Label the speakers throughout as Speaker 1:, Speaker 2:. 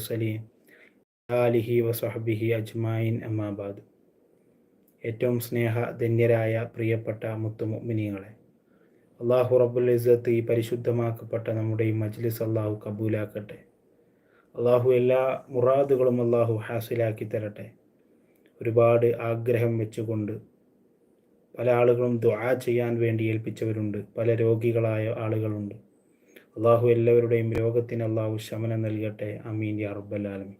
Speaker 1: മുർസലീൻ ആലിഹി വസഹബിഹി അജ്മായിൻ അമാബാദ് ഏറ്റവും സ്നേഹ ധന്യരായ പ്രിയപ്പെട്ട മുത്തുമിനിങ്ങളെ അള്ളാഹു റബ്ബുൽ ഈ പരിശുദ്ധമാക്കപ്പെട്ട നമ്മുടെ ഈ മജ്ലിസ് അള്ളാഹു കബൂലാക്കട്ടെ. അള്ളാഹു എല്ലാ മുറാദുകളും അള്ളാഹു ഹാസിലാക്കി തരട്ടെ. ഒരുപാട് ആഗ്രഹം വെച്ചുകൊണ്ട് പല ആളുകളും ദുആ ചെയ്യാൻ വേണ്ടി ഏൽപ്പിച്ചവരുണ്ട്. പല രോഗികളായ ആളുകളുണ്ട്. അള്ളാഹു എല്ലാവരുടെയും രോഗത്തിന് അള്ളാഹു ശമനം നൽകട്ടെ. അമീൻ യാ റബ്ബല്ലാലമി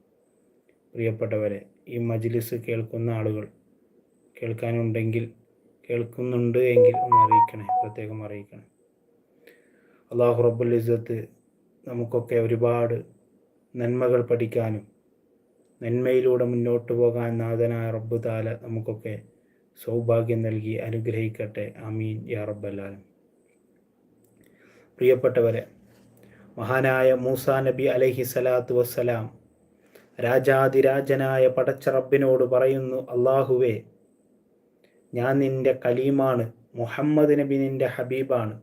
Speaker 1: പ്രിയപ്പെട്ടവരെ ഈ മജ്ലിസ് കേൾക്കുന്ന ആളുകൾ കേൾക്കാനുണ്ടെങ്കിൽ കേൾക്കുന്നുണ്ട് എങ്കിൽ ഒന്ന് അറിയിക്കണേ പ്രത്യേകം അറിയിക്കണേ. അള്ളാഹു റബ്ബുൽ ഇസത്ത് നമുക്കൊക്കെ ഒരുപാട് നന്മകൾ പഠിക്കാനും നന്മയിലൂടെ മുന്നോട്ട് പോകാൻ നാഥനായ റബ്ബു താല നമുക്കൊക്കെ സൗഭാഗ്യം നൽകി അനുഗ്രഹിക്കട്ടെ. അമീൻ യാ റബ്ബല്ലാലും പ്രിയപ്പെട്ടവരെ മഹാനായ മൂസ നബി അലഹി സലാത്തു വസ്സലാം. രാജാതിരാജനായ പടച്ചറബിനോട് പറയുന്നു അള്ളാഹുവേ ഞാൻ നിന്റെ കലീമാണ് മുഹമ്മദ് നബി നിന്റെ ഹബീബാണ്.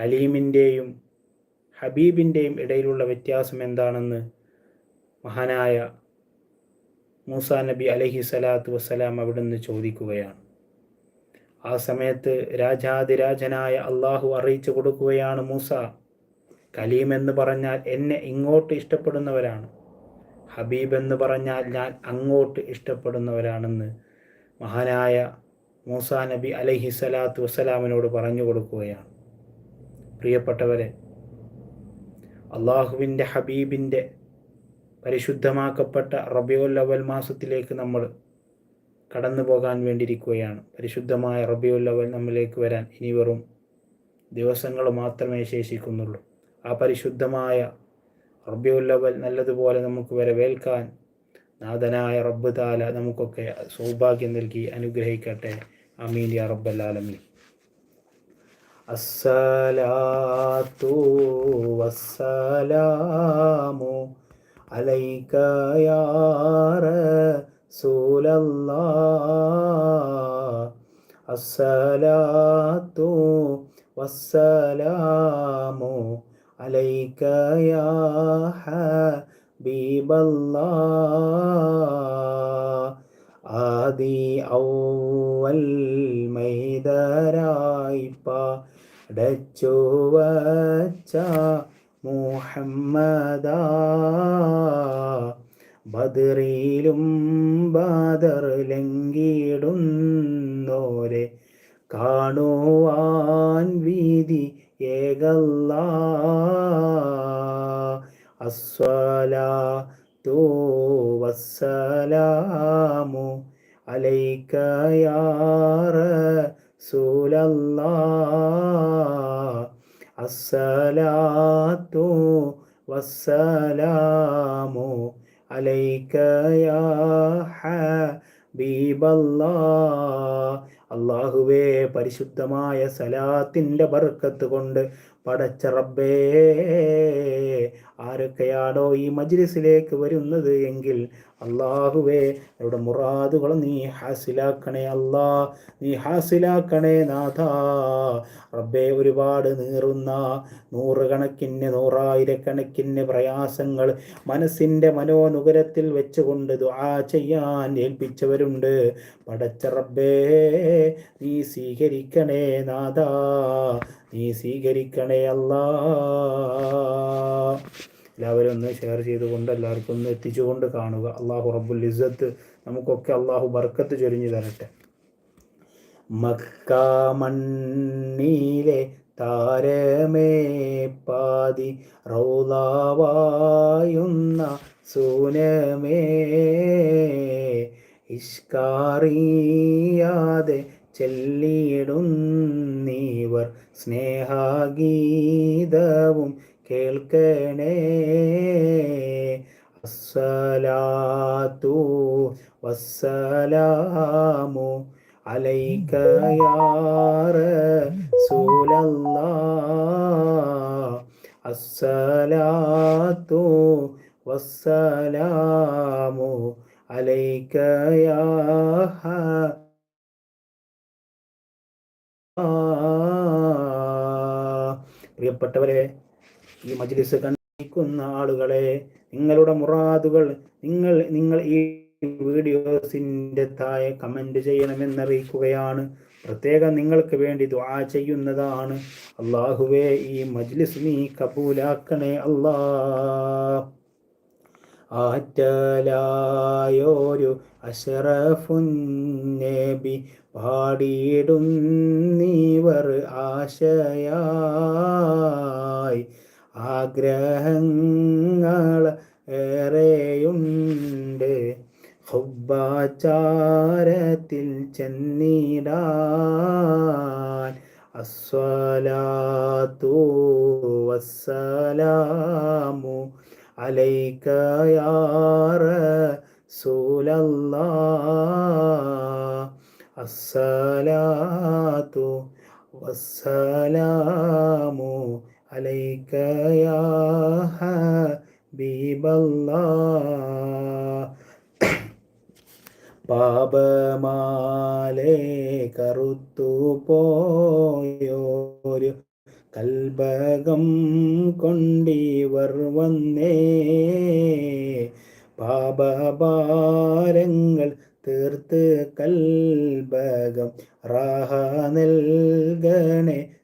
Speaker 1: കലീമിന്റെയും ഹബീബിന്റെയും ഇടയിലുള്ള വ്യത്യാസം എന്താണെന്ന് മഹാനായ മൂസ നബി അലഹി സലാത്തു വസ്സലാം അവിടുന്ന് ചോദിക്കുകയാണ്. ആ സമയത്ത് രാജാതിരാജനായ അള്ളാഹു അറിയിച്ചു കൊടുക്കുകയാണ് മൂസ. കലീം എന്ന് പറഞ്ഞാൽ എന്നെ ഇങ്ങോട്ട് ഇഷ്ടപ്പെടുന്നവരാണ്. ഹബീബ് എന്ന് പറഞ്ഞാൽ ഞാൻ അങ്ങോട്ട് ഇഷ്ടപ്പെടുന്നവരാണെന്ന് മഹാനായ മൂസാ നബി അലഹി സ്വലാത്തു വസ്സലാമിനോട് പറഞ്ഞു കൊടുക്കുകയാണ്. പ്രിയപ്പെട്ടവരെ അള്ളാഹുവിന്റെ ഹബീബിന്റെ പരിശുദ്ധമാക്കപ്പെട്ട റബിയുൽ അവൽ മാസത്തിലേക്ക് നമ്മൾ കടന്നു പോകാൻ വേണ്ടിയിരിക്കുകയാണ്. പരിശുദ്ധമായ റബിയുൽ അവൽ നമ്മിലേക്ക് വരാൻ ഇനി വെറും ദിവസങ്ങൾ മാത്രമേ ശേഷിക്കുന്നുള്ളൂ. ആ പരിശുദ്ധമായ റബിയുൽ അവൽ നല്ലതുപോലെ നമുക്ക് വരവേൽക്കാൻ നാഥനായ റബ്ബ് താല നമുക്കൊക്കെ സൗഭാഗ്യം നൽകി അനുഗ്രഹിക്കട്ടെ. അമീൻ യാ റബ്ബല്ലാലമീൻ അസ്സലാത്തു വസ്സലാമു അലൈക യാ റസൂലല്ലാഹ് അസ്സലാത്തു വസ്സലാമു അലൈക حبيب الله ആദി ഔവൽ മൈദരായി പാടച്ചു വച്ച മുഹമ്മദ. ബദറിയിലും ബദർ ലംഘിടുന്നോരെ കാണുവാൻ വീതി ഏകല്ല. അസ്വലാത്തു വസ്സലാമു അലൈക യാ റസൂലല്ലാഹ് അസ്സലാത്തു വസ്സലാമു അലൈക യാ ഹബീബല്ലാഹ് അള്ളാഹുവേ പരിശുദ്ധമായ സലാത്തിന്റെ ബർക്കത്ത് കൊണ്ട് പടച്ച റബ്ബേ ആരൊക്കെയാണോ ഈ മജ്ലിസിലേക്ക് വരുന്നത് എങ്കിൽ അള്ളാഹുവേ അവരുടെ മുറാദുകൾ നീ ഹാസിലാക്കണേ അല്ലാ നീ ഹാസിലാക്കണേ നാഥ. റബ്ബെ ഒരുപാട് നീറുന്ന നൂറുകണക്കിന് നൂറായിരക്കണക്കിന് പ്രയാസങ്ങൾ മനസ്സിന്റെ മനോനുകരത്തിൽ വെച്ചുകൊണ്ട് ദുആ ചെയ്യാൻ ഏൽപ്പിച്ചവരുണ്ട്. പടച്ച റബ്ബേ നീ സ്വീകരിക്കണേ നാഥ നീ സ്വീകരിക്കണേ അല്ലാ. എല്ലാവരും ഒന്ന് ഷെയർ ചെയ്തുകൊണ്ട് എല്ലാവർക്കും ഒന്ന് എത്തിച്ചുകൊണ്ട് കാണുക. അള്ളാഹു റബ്ബുൽ ഇസ്സത്ത് നമുക്കൊക്കെ അള്ളാഹു ബർക്കത്ത് ചൊരിഞ്ഞു തരട്ടെ. മക്കാമണ്ണീലെ താരമേ പാതി റൗലാവായുന്ന സൂനമേ ഇഷ്കാറിയാതെ ചെല്ലിയിടുന്നീവർ സ്നേഹഗീതവും കേൾക്കണേ. അസ്സലാത്തു വസ്സലാമു അലൈക സൂലല്ലാ അസ്സലാത്തു വസ്സലാമു അലൈക പ്രിയപ്പെട്ടവരെ ഈ മജ്ലിസ് കണ്ടിരിക്കുന്ന ആളുകളെ നിങ്ങളുടെ മുറാദുകൾ നിങ്ങൾ നിങ്ങൾ ഈ വീഡിയോസിന്റെ താഴെ കമന്റ് ചെയ്യണമെന്നറിയിക്കുകയാണ്. പ്രത്യേകം നിങ്ങൾക്ക് വേണ്ടി ദുആ ചെയ്യുന്നതാണ്. അള്ളാഹുവേ ഈ മജ്ലിസ് നീ കബൂലാക്കണേ അല്ലാ ആറ്റലായോരു അഷറഫുന്നേബി പാടിയിടും നീവർ ആശയായി. ആഗ്രഹങ്ങൾ ഏറെയുണ്ട്. ഹുബാചാരത്തിൽ ചെന്നിടാൻ അസ്വലാത്തു വസ്സലാമു അലൈക്കയാറ യാ റസൂലല്ലാഹ്. അസ്സലാത്തു വസ്സലാമു അലൈക യാ ഹബീബല്ലാഹ്. പാപമാലേ കറുത്തു പോയോരു കൽഭകം കൊണ്ടിവർ വന്നേ. പാപഭാരങ്ങൾ തീർത്ത് കൽഭകം റാഹ നൽകണേ.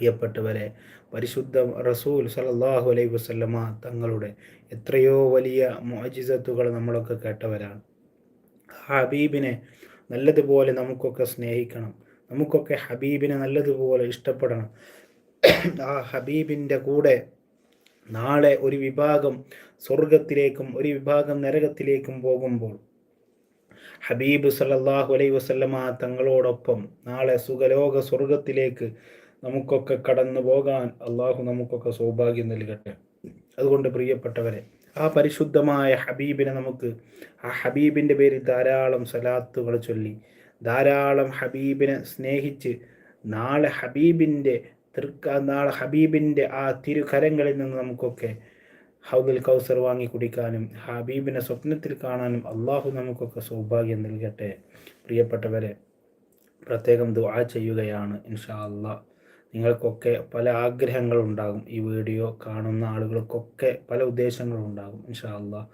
Speaker 1: പ്രിയപ്പെട്ടവരെ പരിശുദ്ധ റസൂൽ സലല്ലാഹു അലൈഹി വസ്ലമ തങ്ങളുടെ എത്രയോ വലിയ മോജിസത്തുകൾ നമ്മളൊക്കെ കേട്ടവരാണ്. ഹബീബിനെ നല്ലതുപോലെ നമുക്കൊക്കെ സ്നേഹിക്കണം നമുക്കൊക്കെ ഹബീബിനെ നല്ലതുപോലെ ഇഷ്ടപ്പെടണം. ആ ഹബീബിന്റെ കൂടെ നാളെ ഒരു വിഭാഗം സ്വർഗത്തിലേക്കും ഒരു വിഭാഗം നരകത്തിലേക്കും പോകുമ്പോൾ ഹബീബ് സല്ലാഹു അലൈ വസ്ലമ തങ്ങളോടൊപ്പം നാളെ സുഖലോക സ്വർഗത്തിലേക്ക് നമുക്കൊക്കെ കടന്നു പോകാൻ അള്ളാഹു നമുക്കൊക്കെ സൗഭാഗ്യം നൽകട്ടെ. അതുകൊണ്ട് പ്രിയപ്പെട്ടവരെ ആ പരിശുദ്ധമായ ഹബീബിനെ നമുക്ക് ആ ഹബീബിന്റെ പേരിൽ ധാരാളം സലാത്തുകൾ ചൊല്ലി ധാരാളം ഹബീബിനെ സ്നേഹിച്ച് നാളെ ഹബീബിന്റെ തൃക്ക നാളെ ഹബീബിന്റെ ആ തിരുകരങ്ങളിൽ നിന്ന് നമുക്കൊക്കെ ഹൗദുൽ കൗസർ വാങ്ങി കുടിക്കാനും ഹബീബിനെ സ്വപ്നത്തിൽ കാണാനും അള്ളാഹു നമുക്കൊക്കെ സൗഭാഗ്യം നൽകട്ടെ. പ്രിയപ്പെട്ടവരെ പ്രത്യേകം ദുആ ചെയ്യുകയാണ് ഇൻഷാ അള്ളാഹ് നിങ്ങൾക്കൊക്കെ പല ആഗ്രഹങ്ങളുണ്ടാകും. ഈ വീഡിയോ കാണുന്ന ആളുകൾക്കൊക്കെ പല ഉദ്ദേശങ്ങളുണ്ടാകും. ഇൻഷാ അള്ളാഹ്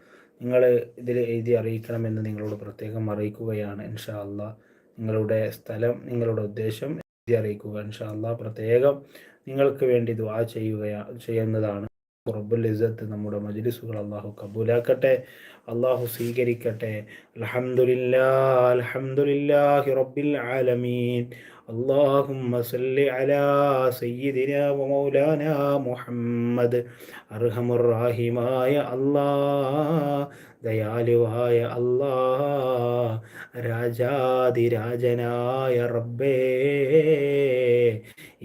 Speaker 1: നിങ്ങൾ ഇതിൽ എഴുതി അറിയിക്കണമെന്ന് നിങ്ങളോട് പ്രത്യേകം അറിയിക്കുകയാണ്. ഇൻഷാ അള്ളാഹ് നിങ്ങളുടെ സ്ഥലം നിങ്ങളുടെ ഉദ്ദേശം എഴുതി അറിയിക്കുക. ഇൻഷാ അള്ളാഹ് പ്രത്യേകം നിങ്ങൾക്ക് വേണ്ടി ദുആ ചെയ്യുക ചെയ്യുന്നതാണ്. റബ്ബുൽ ഇസത്ത് നമ്മുടെ മജ്ലിസുകൾ അള്ളാഹു കബൂലാക്കട്ടെ. അള്ളാഹു സ്വീകരിക്കട്ടെ. അലഹമുല്ലാ അലഹമുല്ലാഹി റബ്ബിൽ ആലമീൻ. اللهم صل على سيدنا ومولانا മുഹമ്മദ് അർഹമുറാഹിമായ അല്ലാ ദയാലുവായ അല്ലാ രാജാതിരാജനായ റബ്ബേ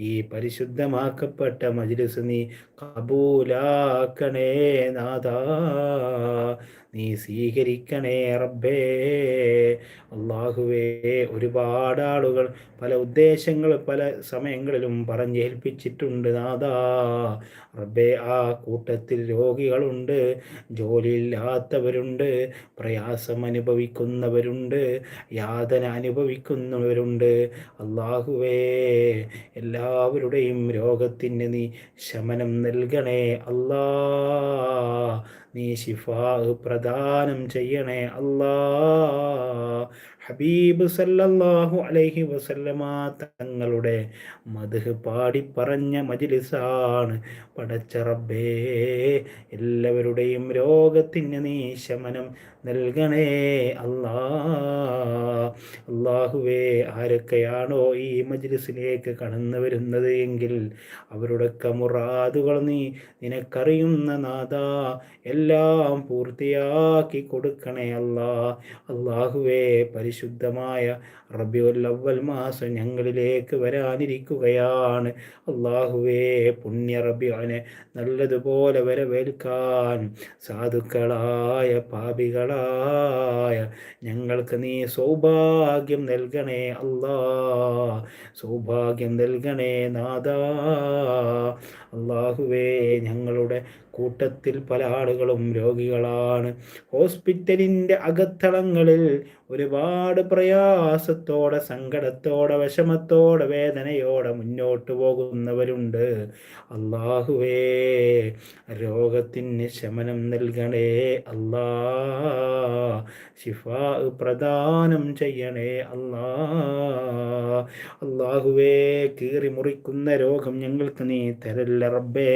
Speaker 1: ഈ പരിശുദ്ധമാക്കപ്പെട്ട മജ്ലിസ് നീ കബൂലാക്കണേ നാദാ നീ സ്വീകരിക്കണേ റബ്ബേ. അള്ളാഹുവേ ഒരുപാട് ആളുകൾ പല ഉദ്ദേശങ്ങൾ പല സമയങ്ങളിലും പറഞ്ഞേൽപ്പിച്ചിട്ടുണ്ട് നാദാ. റബ്ബേ ആ കൂട്ടത്തിൽ രോഗികളുണ്ട് ജോലിയില്ലാത്തവരുണ്ട് പ്രയാസം അനുഭവിക്കുന്നവരുണ്ട് യാതന അനുഭവിക്കുന്നവരുണ്ട്. അള്ളാഹുവേ എല്ലാവരുടെയും രോഗത്തിന് നീ ശമനം നൽകണേ അല്ലാ. നീ ശിഫാ പ്രദാനം ചെയ്യണേ അല്ലാ ഹബീബ് സല്ലല്ലാഹു അലൈഹി വസല്ലമ തങ്ങളുടെ മധു പാടി പറഞ്ഞ മജിലിസാണ്. പടച്ച റബ്ബേ എല്ലാവരുടെയും രോഗത്തിന് നീ ശമനം നൽകണേ അല്ലാ. അള്ളാഹുവേ ആരൊക്കെയാണോ ഈ മജ്ലിസിലേക്ക് കടന്നു വരുന്നത് എങ്കിൽ അവരുടെ കമുറാദുകൾ നീ നിനക്കറിയുന്ന നാഥ എല്ലാം പൂർത്തിയാക്കി കൊടുക്കണേ അല്ലാ. അള്ളാഹുവേ പരി പരിശുദ്ധമായ റബിയുൽ അവൽ മാസം ഞങ്ങളിലേക്ക് വരാനിരിക്കുകയാണ്. അള്ളാഹുവേ പുണ്യ റബിയാനെ നല്ലതുപോലെ വരവേൽക്കാൻ സാധുക്കളായ പാപികളായ ഞങ്ങൾക്ക് നീ സൗഭാഗ്യം നൽകണേ അല്ലാ. സൗഭാഗ്യം നൽകണേ നാദാ അള്ളാഹുവേ ഞങ്ങളുടെ കൂട്ടത്തിൽ പല ആളുകളും രോഗികളാണ്. ഹോസ്പിറ്റലിന്റെ അകത്തളങ്ങളിൽ ഒരുപാട് പ്രയാസത്തോടെ സങ്കടത്തോടെ വിഷമത്തോടെ വേദനയോടെ മുന്നോട്ട് പോകുന്നവരുണ്ട്. അള്ളാഹുവേ രോഗത്തിന് ശമനം നൽകണേ. അല്ലാ ശിഫാ പ്രദാനം ചെയ്യണേ. അല്ലാ അള്ളാഹുവേ കീറി മുറിക്കുന്ന രോഗം ഞങ്ങൾക്ക് നീ തരല്ല റബ്ബേ.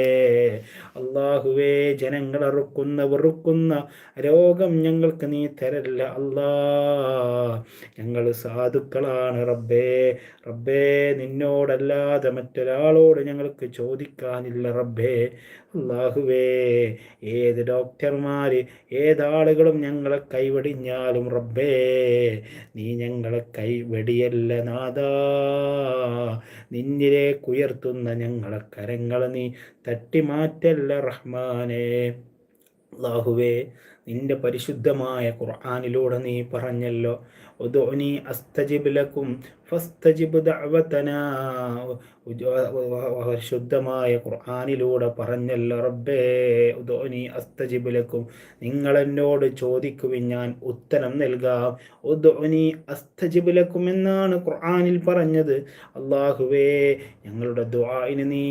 Speaker 1: അള്ളാഹുവേ ജനങ്ങൾ അറുക്കുന്ന വെറുക്കുന്ന രോഗം ഞങ്ങൾക്ക് നീ തരല്ല അല്ലാ. ഞങ്ങൾ സാധുക്കളാണ് റബ്ബേ. റബ്ബേ നിന്നോടല്ലാതെ മറ്റൊരാളോട് ഞങ്ങൾക്ക് ചോദിക്കാനില്ല റബ്ബേ. അള്ളാഹുവേ ഏത് ഡോക്ടർമാർ ഏതാളുകളും ഞങ്ങളെ കൈവടിഞ്ഞാലും റബ്ബേ നീ ഞങ്ങളെ കൈവടിയല്ല നാദാ നിന്നിലേക്ക് കുയർത്തുന്ന ഞങ്ങളെ കരങ്ങൾ നീ തട്ടിമാറ്റല്ല റഹ്മാനേ. അള്ളാഹുവേ നിന്റെ പരിശുദ്ധമായ ഖുർആാനിലൂടെ നീ പറഞ്ഞല്ലോ ഉദോനി അസ്തജിബ് ലക്കും ഫസ്തജിബ് ദഅവതനാ. ശുദ്ധമായ ഖുർആാനിലൂടെ പറഞ്ഞല്ലോ റബ്ബേ ഉദോനി അസ്തജിബിലക്കും നിങ്ങൾ എന്നോട് ചോദിക്കുവിൻ ഞാൻ ഉത്തരം നൽകാം. ഉദോനി അസ്തജിബിലക്കും എന്നാണ് ഖുർആാനിൽ പറഞ്ഞത്. അള്ളാഹുവേ ഞങ്ങളുടെ ദ്വായിന് നീ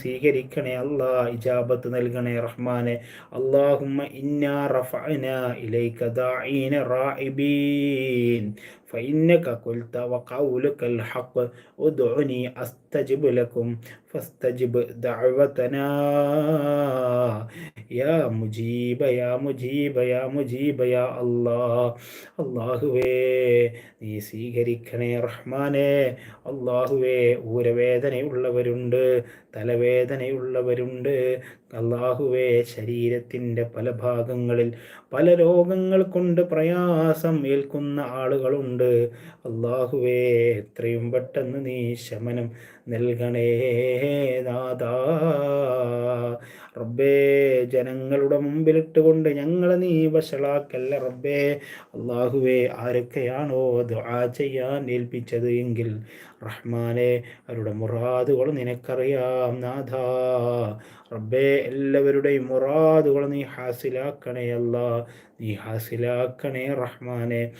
Speaker 1: സ്വീകരിക്കണേ അള്ളാ ഇജാബത്ത് നൽകണേ റഹ്മാനെ. അള്ളാഹുമ്മ ഇന്നാ റഫഅന ഇലൈക റാഇബീൻ. فإنك قلت وقولك الحق ادعني أستجب لكم فاستجب دعوتنا. യാ മുജീബയാ മുജീബയാ മുജീബയാ അല്ലാ അള്ളാഹുവേ നീ സ്വീകരിക്കണേ റഹ്മാനേ. അള്ളാഹുവേ ഊരവേദനയുള്ളവരുണ്ട് തലവേദനയുള്ളവരുണ്ട്. അള്ളാഹുവേ ശരീരത്തിന്റെ പല ഭാഗങ്ങളിൽ പല രോഗങ്ങൾ കൊണ്ട് പ്രയാസം ഏൽക്കുന്ന ആളുകളുണ്ട്. അള്ളാഹുവേ എത്രയും പെട്ടെന്ന് നീ ശമനം നൽകണേ നാദാ റബ്ബേ ജനങ്ങളുടെ മുമ്പിലിട്ടുകൊണ്ട് ഞങ്ങളെ നീ വഷളാക്കല്ല റബ്ബേ. അള്ളാഹുവേ ആരൊക്കെയാണോ ദുആ ചെയ്യാൻ ഏൽപ്പിച്ചത് എങ്കിൽ റഹ്മാനെ അവരുടെ മുറാദുകൾ നിനക്കറിയാം നാഥ. റബ്ബേ എല്ലാവരുടെയും മുറാദുകൾ നീ ഹാസിലാക്കണേ അല്ല. നീ ഹാസിലാക്കണേ റഹ്മാനെ.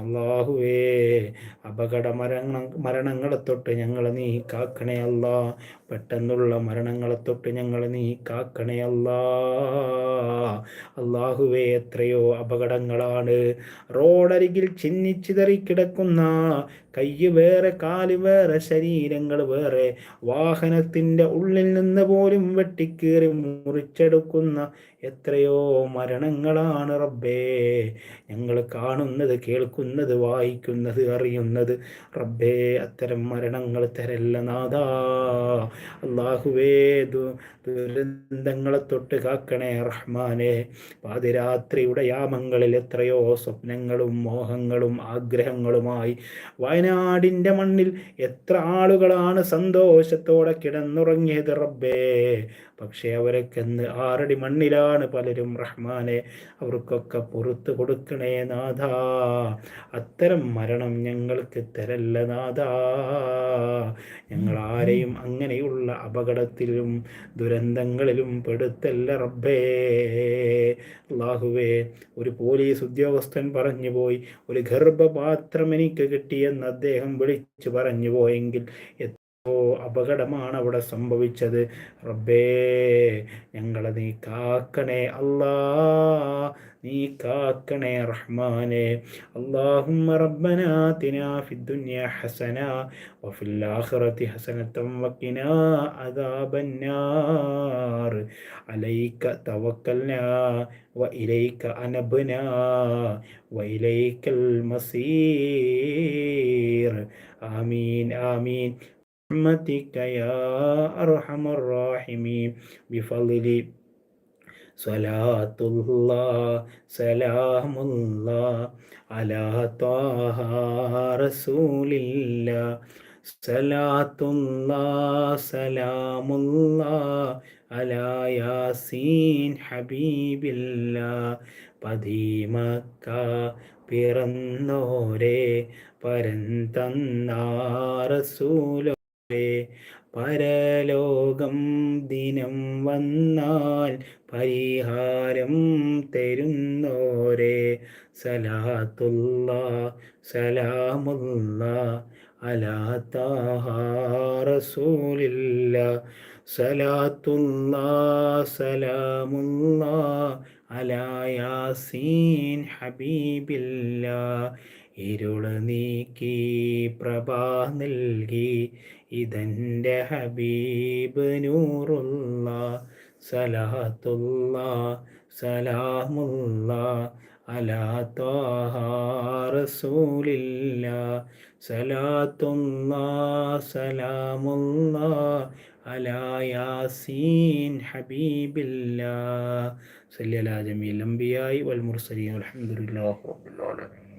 Speaker 1: അള്ളാഹുവേ അപകട മരണ മരണങ്ങളെ തൊട്ട് ഞങ്ങളെ നീ കാക്കണേ അല്ല. പെട്ടെന്നുള്ള മരണങ്ങളെ തൊട്ട് ഞങ്ങളെ നീ കാക്കണേ അല്ല. അള്ളാഹുവേ എത്രയോ അപകടങ്ങളാണ്. റോഡരികിൽ ചിന്നിച്ചിതറി കിടക്കുന്ന കയ്യ് വേറെ കാൽ വേറെ ശരീരങ്ങൾ വേറെ. വാഹനത്തിന്റെ ഉള്ളിൽ നിന്ന് പോലും വെട്ടിക്കേറി മുറിച്ചെടുക്കുന്ന എത്രയോ മരണങ്ങളാണ് റബ്ബേ. ഞങ്ങൾ കാണുന്നത് കേൾക്കുന്നത് വായിക്കുന്നത് അറിയുന്നത്. റബ്ബേ അത്തരം മരണങ്ങൾ തരല്ല നാദാ അള്ളാഹുവേ ദുരന്തങ്ങളെ തൊട്ട് കാക്കണേ റഹ്മാനെ. പാതിരാത്രിയുടെ യാമങ്ങളിൽ എത്രയോ സ്വപ്നങ്ങളും മോഹങ്ങളും ആഗ്രഹങ്ങളുമായി വയനാടിന്റെ മണ്ണിൽ എത്ര ആളുകളാണ് സന്തോഷത്തോടെ കിടന്നുറങ്ങിയത് റബ്ബേ. പക്ഷേ അവരൊക്കെന്ന് ആറടി മണ്ണിലാണ് പലരും റഹ്മാനെ. അവർക്കൊക്കെ പുറത്ത് കൊടുക്കണേ നാഥ. അത്തരം മരണം ഞങ്ങൾക്ക് തരല്ല നാഥ. ഞങ്ങൾ ആരെയും അങ്ങനെയുള്ള അപകടത്തിലും ദുരന്തങ്ങളിലും പെടുത്തല്ല റബ്ബേ. അള്ളാഹുവേ ഒരു പോലീസ് ഉദ്യോഗസ്ഥൻ പറഞ്ഞു പോയി. ഒരു ഗർഭപാത്രം എനിക്ക് കിട്ടിയെന്ന് അദ്ദേഹം വിളിച്ചു പറഞ്ഞു പോയെങ്കിൽ ഓ അപകടമാണ് അവിടെ സംഭവിച്ചത്. റബ്ബേ ഞങ്ങളെ നീ കാക്കണേ. അല്ലാ നീ കാക്കണേ റഹ്മാനെ. അള്ളാഹുമ്മ റബ്ബന തിന ഫിദ്ദുന്യ ഹസന വഫിൽ ആഖിറതി ഹസനതം വഖിന അദാബന്നാർ അലൈക തവക്കൽനാ വഇലൈക അനബ്നാ വഇലൈക്കൽ മസീർ. ആമീൻ ആമീൻ. برحمتك يا أرحم الراحمين بفضل സ്വലാത്തുള്ള സലാമുള്ള അലാ ത്വാഹ റസൂലില്ല സലാത്തുള്ള സലാമുള്ള അലാ യാസീൻ ഹബീബില്ല പതിമക്ക പിറന്നോരെ പരന്തന്നാറസൂലോരെ പരലോകം ദിനം വന്നാൽ പരിഹാരം തരുന്നോരെ. സലാത്തുള്ള സലാമുള്ള അലാത്താഹാറസൂലില്ല റസൂലില്ല. സലാത്തുള്ള സലാമുള്ള അലായാസീൻ ഹബീബില്ല. ഇരുൾ നീക്കി പ്രഭാ നൽകി. ഇതെന്റെ ഹബീബ് നൂറുള്ള സലാത്തുള്ള സലാമുള്ള അലാ റസൂലില്ല സലാത്തുള്ള സലാമുള്ള അലാ യാസീൻ ഹബീബില്ല. സല്ലി അലാ ജമീൽ അംബിയായി വൽ മുർസലീൻ അൽഹംദുലില്ലാഹി റബ്ബിൽ ആലമീൻ.